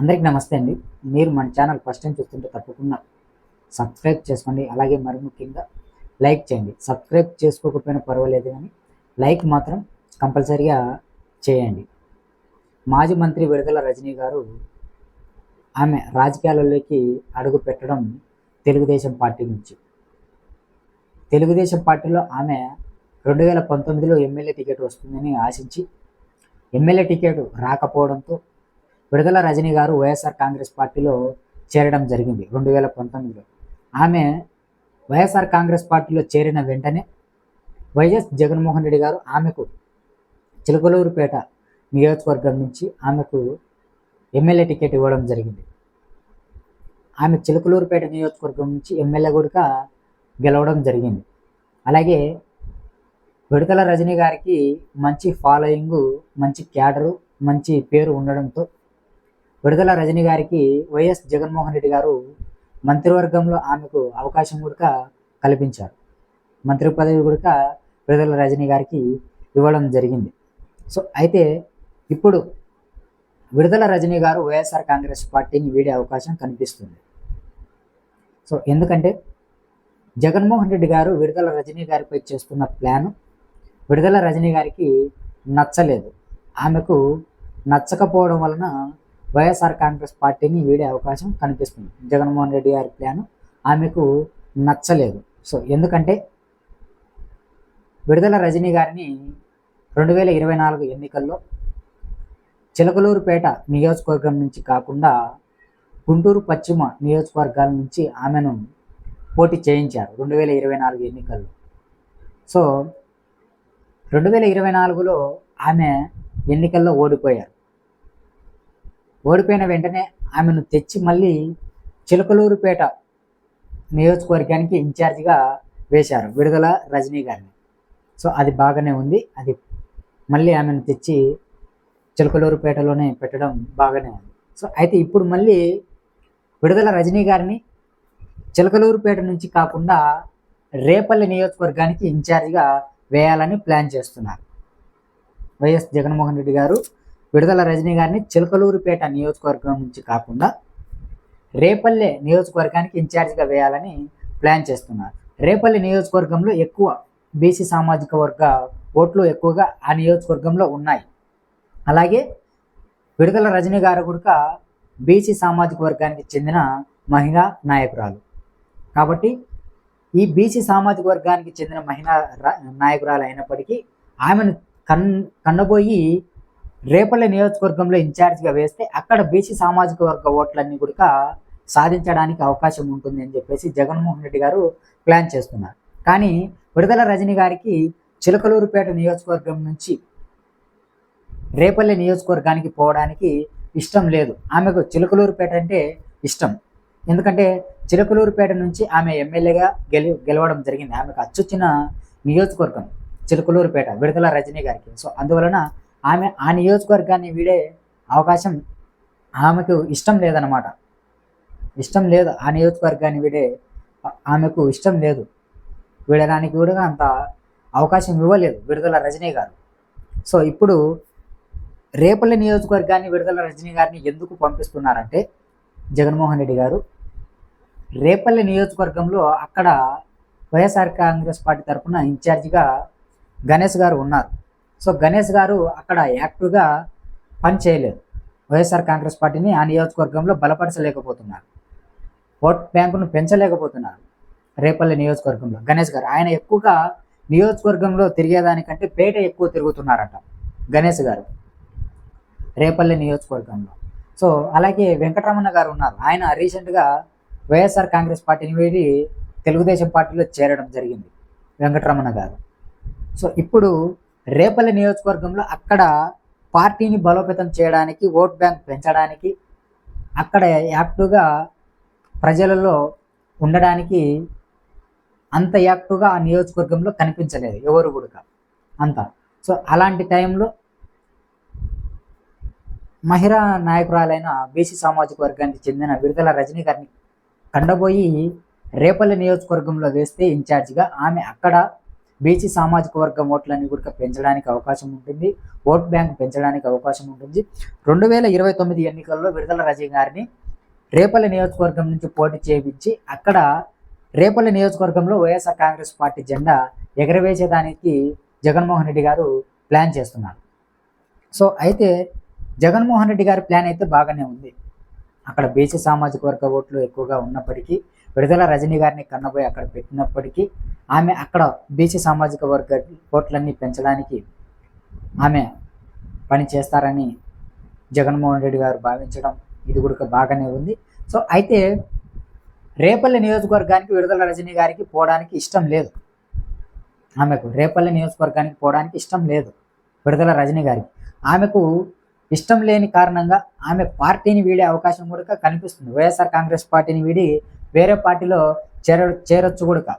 అందరికీ నమస్తే అండి. మీరు మన ఛానల్ ఫస్ట్ టైం చూస్తుంటే తప్పకుండా సబ్స్క్రైబ్ చేసుకోండి. అలాగే మరి ముఖ్యంగా లైక్ చేయండి. సబ్స్క్రైబ్ చేసుకోకపోయినా పర్వాలేదు కానీ లైక్ మాత్రం కంపల్సరిగా చేయండి. మాజీ మంత్రి విడుదల రజనీ గారు ఆమె రాజకీయాలలోకి అడుగు పెట్టడం తెలుగుదేశం పార్టీ నుంచి. తెలుగుదేశం పార్టీలో ఆమె రెండు వేల పంతొమ్మిదిలో ఎమ్మెల్యే టికెట్ వస్తుందని ఆశించి ఎమ్మెల్యే టికెట్ రాకపోవడంతో విడుదల రజనీ గారు వైఎస్ఆర్ కాంగ్రెస్ పార్టీలో చేరడం జరిగింది రెండు వేల పంతొమ్మిదిలో. ఆమె వైఎస్ఆర్ కాంగ్రెస్ పార్టీలో చేరిన వెంటనే వైఎస్ జగన్మోహన్ రెడ్డి గారు ఆమెకు చిలకలూరుపేట నియోజకవర్గం నుంచి ఆమెకు ఎమ్మెల్యే టికెట్ ఇవ్వడం జరిగింది. ఆమె చిలుకలూరుపేట నియోజకవర్గం నుంచి ఎమ్మెల్యే కూడా గెలవడం జరిగింది. అలాగే విడతల రజనీ గారికి మంచి ఫాలోయింగ్ మంచి క్యాడరు మంచి పేరు ఉండడంతో విడుదల రజనీ గారికి వైఎస్ జగన్మోహన్ రెడ్డి గారు మంత్రివర్గంలో ఆమెకు అవకాశం కూడా కల్పించారు. మంత్రి పదవి కూడా విడుదల రజనీ గారికి ఇవ్వడం జరిగింది. సో అయితే ఇప్పుడు విడుదల రజనీ గారు వైఎస్ఆర్ కాంగ్రెస్ పార్టీని వీడే అవకాశం కనిపిస్తుంది. సో ఎందుకంటే జగన్మోహన్ రెడ్డి గారు విడుదల రజనీ గారిపై చేస్తున్న ప్లాన్ విడుదల రజనీ గారికి నచ్చలేదు. ఆమెకు నచ్చకపోవడం వలన వైఎస్ఆర్ కాంగ్రెస్ పార్టీని వీడే అవకాశం కనిపిస్తుంది. జగన్మోహన్ రెడ్డి గారి ప్లాన్ ఆమెకు నచ్చలేదు. సో ఎందుకంటే విడుదల రజనీ గారిని రెండు వేల ఇరవై నాలుగు ఎన్నికల్లో చిలకలూరుపేట నియోజకవర్గం నుంచి కాకుండా గుంటూరు పశ్చిమ నియోజకవర్గాల నుంచి ఆమెను పోటీ చేయించారు రెండు వేల ఇరవై నాలుగు ఎన్నికల్లో. సో రెండు వేల ఇరవై నాలుగులో ఆమె ఎన్నికల్లో ఓడిపోయారు. ఓడిపోయిన వెంటనే ఆమెను తెచ్చి మళ్ళీ చిలకలూరుపేట నియోజకవర్గానికి ఇన్ఛార్జిగా వేశారు. విడుదల రజనీ గారిని. సో అది బాగానే ఉంది. అది మళ్ళీ ఆమెను తెచ్చి చిలకలూరుపేటలోనే పెట్టడం బాగానే ఉంది. సో అయితే ఇప్పుడు మళ్ళీ విడుదల రజనీ గారిని చిలకలూరుపేట నుంచి కాకుండా రేపల్లి నియోజకవర్గానికి ఇన్ఛార్జిగా వేయాలని ప్లాన్ చేస్తున్నారు. వైఎస్ జగన్మోహన్ రెడ్డి గారు. విడుదల రజనీ గారిని చిలకలూరుపేట నియోజకవర్గం నుంచి కాకుండా రేపల్లె నియోజకవర్గానికి ఇన్ఛార్జిగా వేయాలని ప్లాన్ చేస్తున్నారు. రేపల్లి నియోజకవర్గంలో ఎక్కువ బీసీ సామాజిక వర్గ ఓట్లు ఎక్కువగా ఆ నియోజకవర్గంలో ఉన్నాయి. అలాగే విడుదల రజనీ గారు కూడా బీసీ సామాజిక వర్గానికి చెందిన మహిళా నాయకురాలు. కాబట్టి ఈ బీసీ సామాజిక వర్గానికి చెందిన మహిళా నాయకురాలు అయినప్పటికీ ఆమెను కన్ కన్నబోయి రేపల్లె నియోజకవర్గంలో ఇన్ఛార్జ్గా వేస్తే అక్కడ బీసీ సామాజిక వర్గ ఓట్లన్నీ కూడా సాధించడానికి అవకాశం ఉంటుంది అని చెప్పేసి జగన్మోహన్ రెడ్డి గారు ప్లాన్ చేస్తున్నారు. కానీ విడుదల రజని గారికి చిలకలూరుపేట నియోజకవర్గం నుంచి రేపల్లె నియోజకవర్గానికి పోవడానికి ఇష్టం లేదు. ఆమెకు చిలకలూరుపేట అంటే ఇష్టం. ఎందుకంటే చిలకలూరుపేట నుంచి ఆమె ఎమ్మెల్యేగా గెలి గెలవడం జరిగింది. ఆమెకు అచ్చొచ్చిన నియోజకవర్గం చిలకలూరుపేట విడుదల రజనీ గారికి. సో అందువలన ఆమె ఆ నియోజకవర్గాన్ని వీడే అవకాశం ఆమెకు ఇష్టం లేదనమాట ఇష్టం లేదు ఆ నియోజకవర్గాన్ని వీడే ఆమెకు ఇష్టం లేదు. వీడడానికి కూడా అంత అవకాశం ఇవ్వలేదు విడుదల రజనీ గారు. సో ఇప్పుడు రేపల్లి నియోజకవర్గాన్ని విడుదల రజనీ గారిని ఎందుకు పంపిస్తున్నారంటే జగన్మోహన్ రెడ్డి గారు రేపల్లి నియోజకవర్గంలో అక్కడ వైఎస్ఆర్ కాంగ్రెస్ పార్టీ తరఫున ఇన్ఛార్జిగా గణేష్ గారు ఉన్నారు. సో గణేష్ గారు అక్కడ యాక్టివ్గా పని చేయలేదు వైఎస్ఆర్ కాంగ్రెస్ పార్టీని ఆ నియోజకవర్గంలో బలపరచలేకపోతున్నారు. ఓట్ బ్యాంకును పెంచలేకపోతున్నారు రేపల్లి నియోజకవర్గంలో. గణేష్ గారు ఆయన ఎక్కువగా నియోజకవర్గంలో తిరిగేదానికంటే పేట ఎక్కువ తిరుగుతున్నారట గణేష్ గారు రేపల్లి నియోజకవర్గంలో. సో అలాగే వెంకటరమణ గారు ఉన్నారు. ఆయన రీసెంట్గా వైఎస్ఆర్ కాంగ్రెస్ పార్టీని వీడి తెలుగుదేశం పార్టీలో చేరడం జరిగింది వెంకటరమణ గారు. సో ఇప్పుడు రేపల్లి నియోజకవర్గంలో అక్కడ పార్టీని బలోపేతం చేయడానికి ఓట్ బ్యాంక్ పెంచడానికి అక్కడ యాక్టివ్గా ప్రజలలో ఉండడానికి అంత యాక్టివ్గా ఆ నియోజకవర్గంలో కనిపించలేదు ఎవరు కూడా అంత. సో అలాంటి టైంలో మహిళా నాయకురాలైన బీసీ సామాజిక వర్గానికి చెందిన విడుదల రజనీ గారిని కండబోయి రేపల్లి నియోజకవర్గంలో వేస్తే ఇన్ఛార్జిగా ఆమె అక్కడ బీసీ సామాజిక వర్గం ఓట్లన్నీ కూడా పెంచడానికి అవకాశం ఉంటుంది. ఓట్ బ్యాంక్ పెంచడానికి అవకాశం ఉంటుంది. రెండు వేల ఇరవై తొమ్మిది ఎన్నికల్లో విడుదల రజనీ గారిని రేపల్లి నియోజకవర్గం నుంచి పోటీ చేయించి అక్కడ రేపల్లి నియోజకవర్గంలో వైఎస్ఆర్ కాంగ్రెస్ పార్టీ జెండా ఎగరవేసేదానికి జగన్మోహన్ రెడ్డి గారు ప్లాన్ చేస్తున్నారు. సో అయితే జగన్మోహన్ రెడ్డి గారి ప్లాన్ అయితే బాగానే ఉంది. అక్కడ బీసీ సామాజిక వర్గ ఓట్లు ఎక్కువగా ఉన్నప్పటికీ విడుదల రజనీ గారిని కన్నబోయి అక్కడ పెట్టినప్పటికీ ఆమె అక్కడ బీసీ సామాజిక వర్గ ఓట్లన్నీ పెంచడానికి ఆమె పని చేస్తారని జగన్మోహన్ రెడ్డి గారు భావించడం ఇది కూడా బాగానే ఉంది. సో అయితే రేపల్లి నియోజకవర్గానికి విడుదల రజనీ గారికి పోవడానికి ఇష్టం లేదు. ఆమెకు రేపల్లి నియోజకవర్గానికి పోవడానికి ఇష్టం లేదు విడుదల రజనీ గారికి. ఆమెకు ఇష్టం లేని కారణంగా ఆమె పార్టీని వీడే అవకాశం కూడా కనిపిస్తుంది. వైఎస్ఆర్ కాంగ్రెస్ పార్టీని వీడి వేరే పార్టీలో చేర చేరొచ్చు కూడా